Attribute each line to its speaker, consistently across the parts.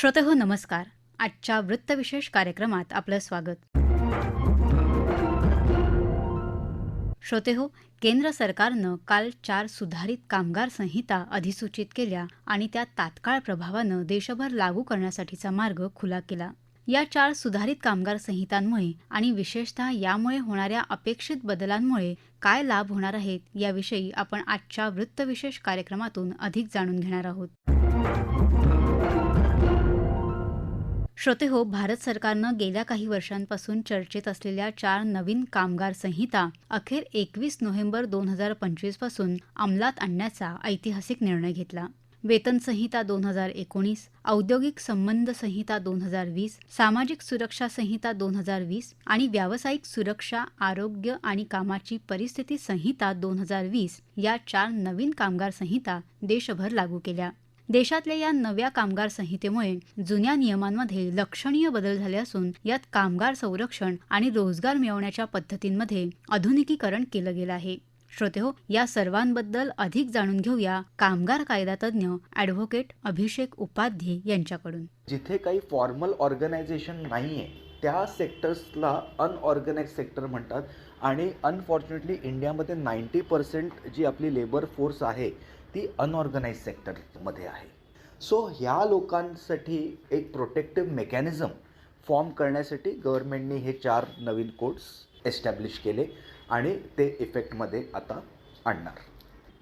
Speaker 1: श्रोतहो नमस्कार. आजच्या वृत्तविशेष कार्यक्रमात आपलं स्वागत. श्रोतेहो केंद्र सरकारनं काल चार सुधारित कामगार संहिता अधिसूचित केल्या आणि त्या तात्काळ प्रभावानं देशभर लागू करण्यासाठीचा मार्ग खुला केला. या चार सुधारित कामगार संहितांमुळे आणि विशेषतः यामुळे होणाऱ्या अपेक्षित बदलांमुळे काय लाभ होणार आहेत याविषयी आपण आजच्या वृत्तविशेष कार्यक्रमातून अधिक जाणून घेणार आहोत. श्रोते हो भारत सरकारनं गेल्या काही वर्षांपासून चर्चेत असलेल्या चार नवीन कामगार संहिता अखेर एकवीस नोव्हेंबर दोन हजार पंचवीसपासून अंमलात आणण्याचा ऐतिहासिक निर्णय घेतला. वेतन संहिता दोन हजार एकोणीस औद्योगिक संबंध संहिता दोन हजार वीस सामाजिक सुरक्षा संहिता दोन हजार वीस आणि व्यावसायिक सुरक्षा आरोग्य आणि कामाची परिस्थिती संहिता दोन हजार वीस या चार नवीन कामगार संहिता देशभर लागू केल्या. देशातल्या या नव्या कामगार संहितेमुळे जुन्या नियमांमध्ये लक्षणीय बदल झाले असून यात कामगार संरक्षण आणि रोजगार मिळवण्याच्या पद्धतींमध्ये आधुनिकीकरण केलं गेलं आहे. श्रोते हो या सर्वांबद्दल अधिक जाणून घेऊया कामगार कायदा तज्ज्ञ ॲडव्होकेट अभिषेक उपाध्ये यांच्याकडून.
Speaker 2: जिथे काही फॉर्मल ऑर्गनायझेशन नाहीये त्या सेक्टर्सला अनऑर्गनाइज सेक्टर म्हणतात. आणि अनफॉर्च्युनेटली इंडियामध्ये नाईंटी पर्सेंट जी आपली लेबर फोर्स आहे ती अनऑर्गनाईज सेक्टरमध्ये आहे. सो ह्या लोकांसाठी एक प्रोटेक्टिव्ह मेकॅनिझम फॉर्म करण्यासाठी गव्हर्नमेंटने हे चार नवीन कोड्स एस्टॅब्लिश केले आणि ते इफेक्टमध्ये आता आणणार.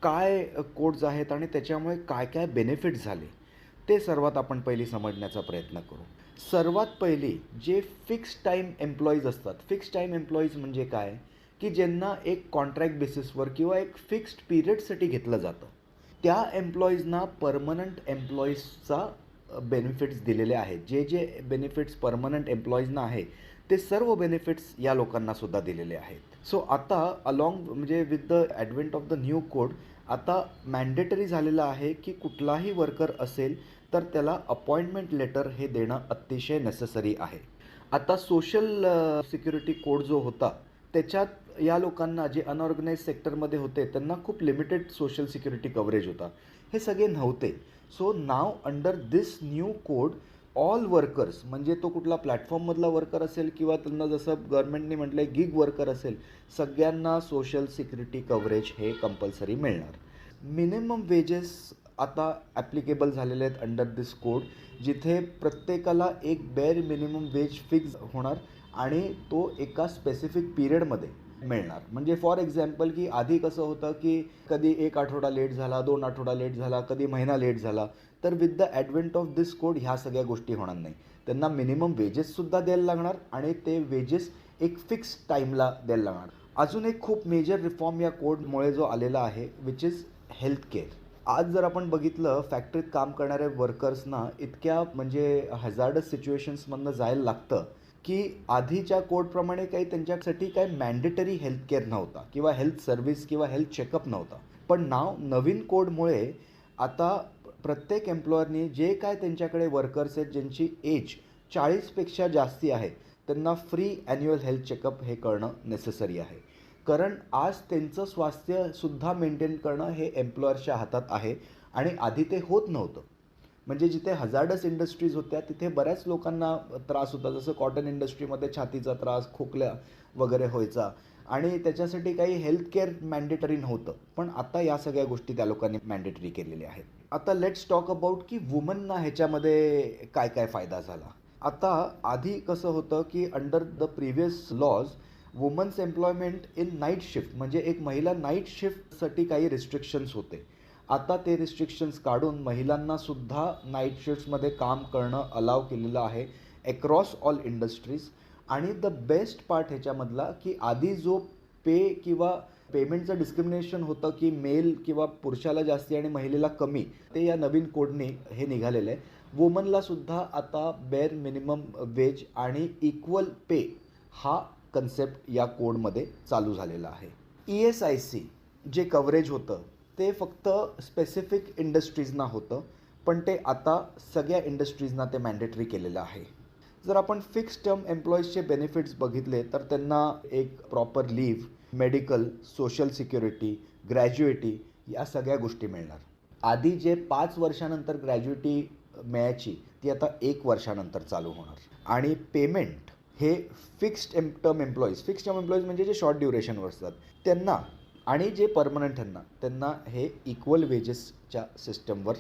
Speaker 2: काय कोड्स आहेत आणि त्याच्यामुळे काय काय बेनिफिट झाले ते सर्वात आपण पहिली समजण्याचा प्रयत्न करू. सर्वात पहिली जे फिक्स टाईम एम्प्लॉईज असतात फिक्स टाईम एम्प्लॉईज म्हणजे काय? की ज्यांना एक कॉन्ट्रॅक्ट बेसिसवर किंवा एक फिक्स्ड पिरियडसाठी घेतलं जातं. त्या एम्प्लॉईजना परमनंट एम्प्लॉईजचा बेनिफिट्स दिलेले आहेत. जे जे बेनिफिट्स परमनंट एम्प्लॉईजना आहे ते सर्व बेनिफिट्स या लोकांना सुद्धा दिलेले आहेत. सो आता अलॉंग म्हणजे with the advent of the new code आता मॅन्डेटरी झालेलं आहे की कुठलाही वर्कर असेल तर त्याला अपॉइंटमेंट लेटर हे देणं अतिशय नेसेसरी आहे. आता सोशल सिक्युरिटी कोड जो होता त्याच्यात या लोकांना जे अनऑर्गनाईज सेक्टरमध्ये होते त्यांना खूप लिमिटेड सोशल सिक्युरिटी कव्हरेज होता. हे सगळे नव्हते. So now under this new code all workers म्हणजे तो कुठला प्लॅटफॉर्ममधला वर्कर असेल किंवा त्यांना जसं गव्हर्नमेंटने म्हटलं आहे गिग वर्कर असेल सगळ्यांना सोशल सिक्युरिटी कव्हरेज हे कंपल्सरी मिळणार. मिनिमम वेजेस आता ॲप्लिकेबल झालेले आहेत अंडर दिस कोड जिथे प्रत्येकाला एक बेअर मिनिमम वेज फिक्स होणार आणि तो एका स्पेसिफिक पिरियडमध्ये मिळणार. म्हणजे फॉर एक्झाम्पल की आधी कसं होतं की कधी एक आठवडा लेट झाला दोन आठवडा लेट झाला कधी महिना लेट झाला तर with the advent of this code ह्या सगळ्या गोष्टी होणार नाही. त्यांना मिनिमम वेजेससुद्धा द्यायला लागणार आणि ते वेजेस एक फिक्स टाईमला द्यायला लागणार. अजून एक खूप मेजर रिफॉर्म या कोडमुळे जो आलेला आहे विच इज हेल्थ केअर आज जर आपण बघितलं फॅक्टरीत काम करणाऱ्या वर्कर्सना इतक्या म्हणजे हजार्डस सिच्युएशन्समधनं जायला लागतं की आधीच्या कोडप्रमाणे काही त्यांच्यासाठी काही मॅन्डेटरी हेल्थ केअर नव्हता किंवा हेल्थ सर्व्हिस किंवा हेल्थ चेकअप नव्हता. पण नाव नवीन कोडमुळे आता प्रत्येक एम्प्लॉयरनी जे काय त्यांच्याकडे वर्कर्स आहेत ज्यांची एज चाळीसपेक्षा जास्ती आहे त्यांना फ्री ॲन्युअल हेल्थ चेकअप हे करणं नेसेसरी आहे. कारण आज त्यांचं स्वास्थ्यसुद्धा मेंटेन करणं हे एम्प्लॉयरच्या हातात आहे आणि आधी ते होत नव्हतं. म्हणजे जिथे हजार्डस इंडस्ट्रीज होत्या तिथे बऱ्याच लोकांना त्रास होता. जसं कॉटन इंडस्ट्रीमध्ये छातीचा त्रास खोकल्या वगैरे व्हायचा. आणि त्याच्यासाठी काही हेल्थ केअर मॅन्डेटरी नव्हतं. पण आता या सगळ्या गोष्टी त्या लोकांनी मॅन्डेटरी केलेल्या आहेत. आता लेट्स टॉक अबाउट की वुमनना ह्याच्यामध्ये काय काय फायदा झाला? आता आधी कसं होतं की under the previous laws women's employment in night shift म्हणजे एक महिला नाईट शिफ्टसाठी काही रिस्ट्रिक्शन्स होते. आता ते रिस्ट्रिक्शन्स काढून महिलांनासुद्धा नाईट शिफ्ट्समध्ये काम करणं अलाव केलेलं आहे अक्रॉस ऑल इंडस्ट्रीज आणि द बेस्ट पार्ट ह्याच्यामधला की आधी जो पे किंवा पेमेंटचं डिस्क्रिमिनेशन होतं की मेल किंवा पुरुषाला जास्ती आणि महिलेला कमी ते या नवीन कोडने हे निघालेलं आहे. वुमनलासुद्धा आता बेअर मिनिमम वेज आणि इक्वल पे हा कन्सेप्ट या कोडमध्ये चालू झालेला आहे. ई एस आय सी जे कव्हरेज होतं ते फक्त स्पेसिफिक इंडस्ट्रीजना होतं पण ते आता सगळ्या इंडस्ट्रीजना ते मॅन्डेटरी केलेलं आहे. जर आपण फिक्स टर्म एम्प्लॉईजचे बेनिफिट्स बघितले तर त्यांना एक proper leave medical social security gratuity या सगळ्या गोष्टी मिळणार. आधी जे पाच वर्षानंतर ग्रॅज्युएटी मिळायची ती आता एक वर्षानंतर चालू होणार. आणि पेमेंट हे fixed M term employees fixed term employees म्हणजे जे शॉर्ट ड्युरेशनवर असतात त्यांना आणि जे परमनंट त्यांना त्यांना हे इक्वल वेजेसच्या सिस्टमवर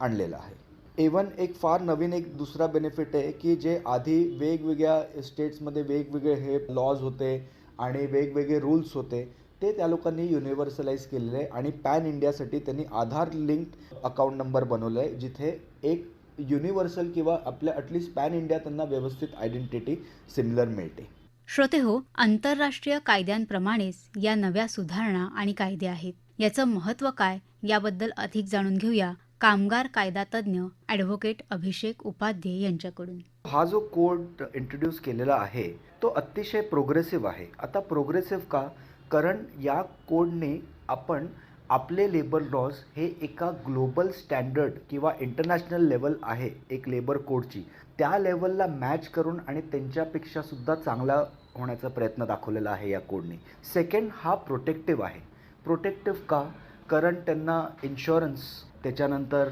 Speaker 2: आणलेलं आहे. इवन एक फार नवीन एक दुसरा बेनिफिट आहे की जे आधी वेगवेगळ्या स्टेट्समध्ये वेगवेगळे हे लॉज होते आणि वेगवेगळे रूल्स होते ते त्या लोकांनी युनिव्हर्सलाइज केलेले आहे आणि पॅन इंडियासाठी त्यांनी आधार लिंक्ड अकाउंट नंबर बनवलं आहे जिथे एक युनिव्हर्सल किंवा आपल्या ॲटलिस्ट पॅन इंडिया त्यांना व्यवस्थित आयडेंटिटी सिमिलर मिळते.
Speaker 1: श्रोते हो आंतरराष्ट्रीय कायद्यांप्रमाणेच या नव्या सुधारणा आणि कायदे आहेत. याचं महत्त्व काय याबद्दल अधिक जाणून घेऊया कामगार कायदा तज्ज्ञ ॲडव्होकेट अभिषेक उपाध्ये यांच्याकडून.
Speaker 2: हा जो कोड इंट्रोड्यूस केलेला आहे तो अतिशय प्रोग्रेसिव्ह आहे. आता प्रोग्रेसिव्ह का? कारण या कोडने आपण आपले लेबर लॉज हे एका ग्लोबल स्टँडर्ड किंवा इंटरनॅशनल लेवल आहे एक लेबर कोडची त्या लेवलला मॅच करून आणि त्यांच्यापेक्षा सुद्धा चांगला होण्याचा प्रयत्न दाखवलेला आहे या कोडने सेकंड हा प्रोटेक्टिव्ह आहे. प्रोटेक्टिव्ह का? कारण त्यांना इन्शुरन्स त्याच्यानंतर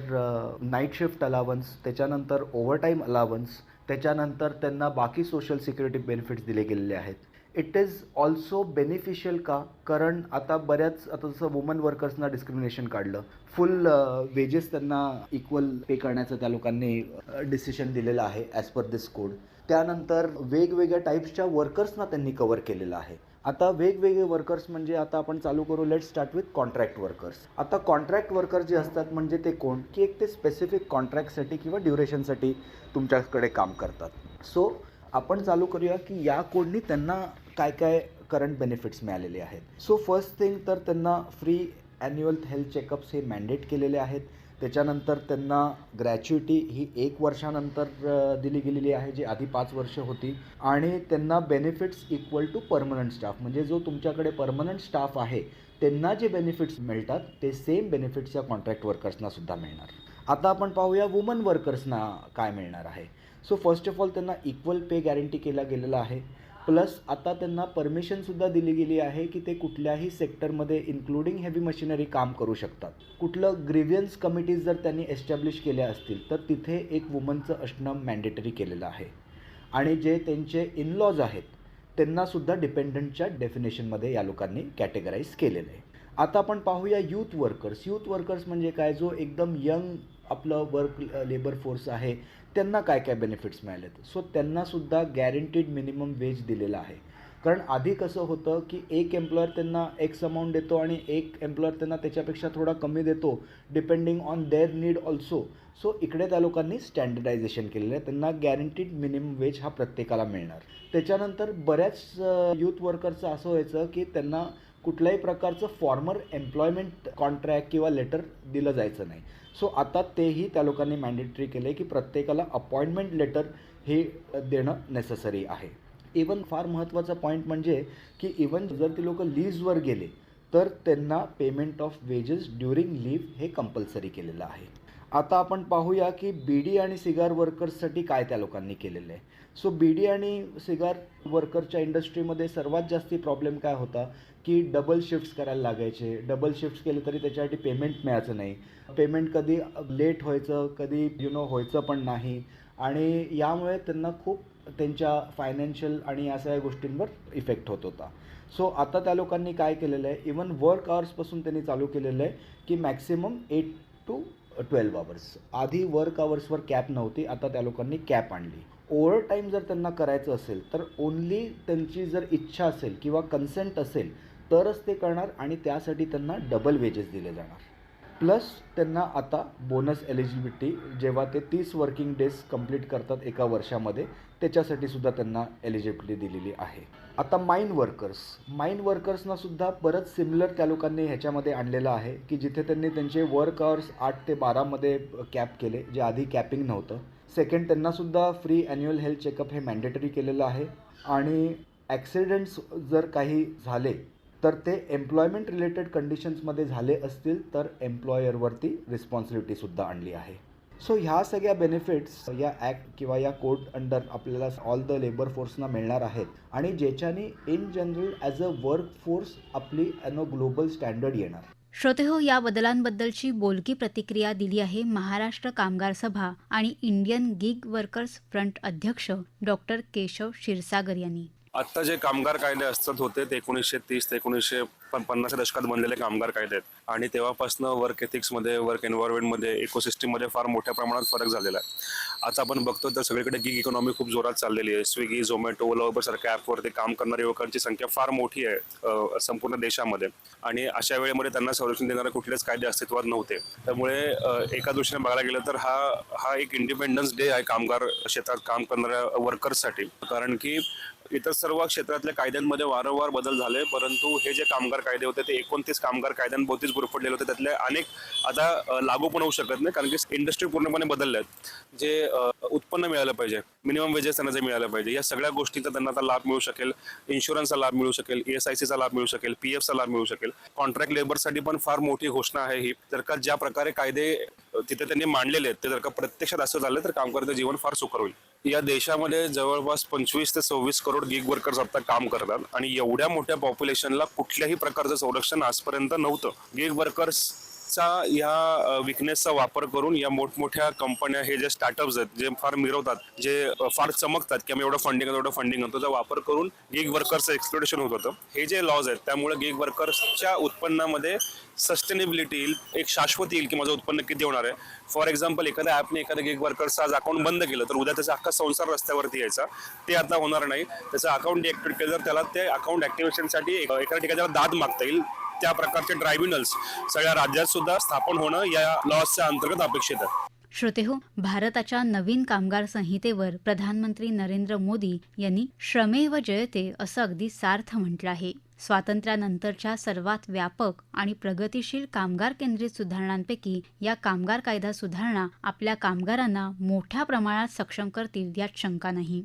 Speaker 2: नाईट शिफ्ट अलावन्स त्याच्यानंतर ओव्हरटाईम अलावन्स त्याच्यानंतर त्यांना बाकी सोशल सिक्युरिटी बेनिफिट्स दिले गेलेले आहेत. इट इज ऑल्सो बेनिफिशियल का? कारण आता बऱ्याच आता जसं वुमन वर्कर्सना डिस्क्रिमिनेशन काढलं. फुल वेजेस uh, त्यांना इक्वल पे करण्याचं त्या लोकांनी uh, डिसिशन दिलेलं आहे ॲज पर दिस कोड त्यानंतर वेगवेगळ्या टाईप्सच्या वर्कर्सना त्यांनी कवर केलेलं आहे. आता वेगवेगळे वर्कर्स म्हणजे आता आपण चालू करू let start with contract workers आता कॉन्ट्रॅक्ट वर्कर जे असतात म्हणजे ते कोण? की एक ते स्पेसिफिक कॉन्ट्रॅक्टसाठी किंवा ड्युरेशनसाठी तुमच्याकडे काम करतात. सो आपण चालू करूया की या कोडनी त्यांना काय काय करंट बेनिफिट्स मिळालेले आहेत. सो फर्स्ट थिंग तर त्यांना फ्री ॲन्युअल हेल्थ चेकअप्स हे मॅन्डेट केलेले आहेत. त्याच्यानंतर त्यांना ग्रॅच्युइटी ही एक वर्षानंतर दिली गेलेली आहे जी आधी पाच वर्ष होती. आणि त्यांना benefits equal to permanent staff म्हणजे जो तुमच्याकडे परमनंट स्टाफ आहे त्यांना जे बेनिफिट्स मिळतात ते सेम बेनिफिट्स या कॉन्ट्रॅक्ट वर्कर्सना सुद्धा मिळणार. आता आपण पाहूया वुमन वर्कर्सना काय मिळणार आहे. सो फर्स्ट ऑफ ऑल त्यांना इक्वल पे गॅरंटी केला गेलेला आहे. प्लस आता त्यांना परमिशनसुद्धा दिली गेली आहे की ते कुठल्याही सेक्टरमध्ये इन्क्लुडिंग हेवी मशिनरी काम करू शकतात. कुठलं ग्रिव्हियन्स कमिटीज जर त्यांनी एस्टॅब्लिश केल्या असतील तर तिथे एक वुमनचं असणं मॅन्डेटरी केलेलं आहे. आणि जे त्यांचे इनलॉज आहेत त्यांनासुद्धा डिपेंडंटच्या डेफिनेशनमध्ये या लोकांनी कॅटेगराईज केलेलं आहे. आता आपण पाहूया यूथ वर्कर्स यूथ वर्कर्स म्हणजे काय? जो एकदम यंग आपलं वर्क लेबर फोर्स आहे त्यांना काय काय बेनिफिट्स मिळालेत? सो त्यांनासुद्धा गॅरंटीड मिनिमम वेज दिलेला आहे. कारण आधी कसं होतं की एक एम्प्लॉयर त्यांना एक्स अमाऊंट देतो आणि एक एम्प्लॉयर त्यांना त्याच्यापेक्षा थोडा कमी देतो depending on their need also so इकडे त्या लोकांनी स्टँडर्डायझेशन केलेलं आहे. त्यांना गॅरंटीड मिनिमम वेज हा प्रत्येकाला मिळणार. त्याच्यानंतर बऱ्याच यूथ वर्करचं असं व्हायचं की त्यांना कुठल्याही प्रकारचं फॉर्मर एम्प्लॉयमेंट कॉन्ट्रॅक्ट किंवा लेटर दिलं जायचं नाही. सो आता तेही त्या लोकांनी मॅन्डेटरी केलं आहे की प्रत्येकाला अपॉइंटमेंट लेटर हे देणं नेसेसरी आहे. इवन फार महत्त्वाचा पॉईंट म्हणजे की इवन जर ते लोक लीजवर गेले तर त्यांना payment of wages during leave हे कंपल्सरी केलेलं आहे. आता आपण पाहूया की बीडी आणि सिगार वर्कर्ससाठी काय त्या लोकांनी केलेलं आहे. सो बीडी आणि सिगार वर्करच्या इंडस्ट्रीमध्ये सर्वात जास्ती प्रॉब्लेम काय होता? की डबल शिफ्ट्स करायला लागायचे. डबल शिफ्ट्स केले तरी त्याच्यासाठी पेमेंट मिळायचं नाही. पेमेंट कधी लेट व्हायचं कधी यु नो व्हायचं पण नाही. आणि यामुळे त्यांना खूप त्यांच्या फायनान्शियल आणि या सगळ्या गोष्टींवर इफेक्ट होत होता. सो आता त्या लोकांनी काय केलेलं आहे? इवन वर्क आवर्सपासून त्यांनी चालू केलेलं आहे की maximum eight to twelve hours आधी वर्क आवर्सवर कॅप नव्हती आता त्या लोकांनी कॅप आणली. ओव्हर टाईम जर त्यांना करायचं असेल तर ओन्ली त्यांची जर इच्छा असेल किंवा कन्सेंट असेल तरच ते करणार आणि त्यासाठी त्यांना डबल वेजेस दिले जाणार. प्लस त्यांना आता बोनस एलिजिबिलिटी जेव्हा ते तीस वर्किंग डेज कंप्लीट करतात एका वर्षामध्ये त्याच्यासाठी सुद्धा त्यांना एलिजिबिलिटी दिलेली आहे. आता माइन वर्कर्स माइन वर्कर्सना सुद्धा सिमिलर त्या लोकांनी ह्याच्यामध्ये आणलेलं आहे की जिथे त्यांनी त्यांचे वर्क आवर्स आठ ते बारामध्ये कॅप केले जे आधी कॅपिंग नव्हतं. सेकंड त्यांनासुद्धा फ्री ॲन्युअल हेल्थ चेकअप हे मॅन्डेटरी केलेलं आहे. आणि ॲक्सिडेंट्स जर काही झाले तर ते एम्प्लॉयमेंट रिलेटेड कंडिशन्समध्ये झाले असतील तर एम्प्लॉयरवरती रिस्पॉन्सिबिलिटीसुद्धा आणली आहे. सो ह्या सगळ्या बेनिफिट्स या ॲक्ट किंवा या कोर्ट अंडर आपल्याला ऑल द लेबर फोर्सना मिळणार आहेत. आणि ज्याच्याने in general as a work force आपली ॲन अ ग्लोबल स्टँडर्ड येणार
Speaker 1: श्रोतेहो या बदलांबद्दलची बोलकी प्रतिक्रिया दिली आहे महाराष्ट्र कामगार सभा आणि इंडियन गिग वर्कर्स फ्रंट अध्यक्ष डॉक्टर केशव क्षीरसागर यांनी.
Speaker 3: आत्ता जे कामगार कायदे असतात होते ते एकोणीसशे तीस ते एकोणीसशे पन्नासच्या दशकात बनलेले कामगार कायदे आहेत. आणि तेव्हापासून वर्क एथिक्समध्ये वर्क एन्व्हायरमेंटमध्ये इकोसिस्टीममध्ये फार मोठ्या प्रमाणात फरक झालेला आहे. आता आपण बघतो तर सगळीकडे गिग इकॉनॉमी खूप जोरात चाललेली आहे. स्विगी झोमॅटो ओला उबर सारख्या ॲपवरती काम करणाऱ्या युवकांची संख्या फार मोठी आहे संपूर्ण देशामध्ये. आणि अशा वेळेमध्ये त्यांना संरक्षण देणारे कुठलेच कायदे अस्तित्वात नव्हते. त्यामुळे एका दृष्टीने बघायला गेलं तर हा हा एक इंडिपेंडन्स डे आहे कामगार क्षेत्रात काम करणाऱ्या वर्कर्ससाठी कारण की इतर सर्व क्षेत्रातल्या कायद्यांमध्ये वारंवार बदल झाले परंतु हे जे कामगार कायदे होते ते एकोणतीस कामगार कायद्यांभोवतीच गुरफडलेले होते. त्यातले अनेक आता लागू पण होऊ शकत नाही कारण की इंडस्ट्री पूर्णपणे बदलल्या आहेत. जे उत्पन्न मिळालं पाहिजे मिनिमम वेजेस त्यांना जे मिळालं पाहिजे या सगळ्या गोष्टींचा त्यांना आता लाभ मिळू शकेल. इन्शुरन्सचा लाभ मिळू शकेल ई एस आय सीचा लाभ मिळू शकेल पी एफचा लाभ मिळू शकेल. कॉन्ट्रॅक्ट लेबरसाठी पण फार मोठी घोषणा आहे ही. जर का ज्या प्रकारे कायदे तिथे त्यांनी मांडलेले आहेत ते जर का प्रत्यक्षात असं झालं तर कामगारचं जीवन फार सुकर होईल. या देशामध्ये जवळपास पंचवीस ते सव्वीस करोड गिग वर्कर्स आता काम करतात. आणि एवढ्या मोठ्या पॉप्युलेशनला कुठल्याही प्रकारचं संरक्षण आजपर्यंत नव्हतं. गिग चा या विकनेसचा वापर करून या मोठमोठ्या कंपन्या हे जे स्टार्टअप्स आहेत जे फार मिरवतात जे फार चमकतात की आम्ही एवढं फंडिंग एवढं फंडिंग त्याचा वापर करून गिग वर्कर्सचं एक्सप्लोटेशन होत होतं. हे जे लॉज आहेत त्यामुळे गिग वर्कर्सच्या उत्पन्नामध्ये सस्टेनेबिलिटी येईल एक शाश्वत येईल की माझं उत्पन्न किती होणार आहे. फॉर एक्झाम्पल एखाद्या ॲपने एखाद्या गिग वर्कर्सचं आज अकाउंट बंद केलं तर उद्या त्याचा अख्खा संसार रस्त्यावरती यायचा. ते आता होणार नाही. त्याचं अकाउंट डिएक्टिव्हेट केलं तर त्याला ते अकाउंट ॲक्टिव्हेशनसाठी एखाद्या ठिकाणी त्याला दाद मागता येईल. त्या प्रकारचे ट्रायब्युनल्स सगळ्या राज्यात सुद्धा स्थापन होणं या लॉसच्या अंतर्गत अपेक्षित आहे.
Speaker 1: श्रोतेहो भारताच्या नवीन कामगार संहितेवर प्रधानमंत्री नरेंद्र मोदी यांनी श्रमेव जयते असं अगदी सार्थ म्हटलं आहे. स्वातंत्र्यानंतरच्या सर्वात व्यापक आणि प्रगतीशील कामगार केंद्रित सुधारणांपैकी या कामगार कायदा सुधारणा आपल्या कामगारांना मोठ्या प्रमाणात सक्षम करतील यात शंका नाही.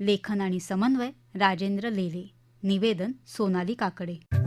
Speaker 1: लेखन आणि समन्वय राजेंद्र लेले. निवेदन सोनाली काकडे.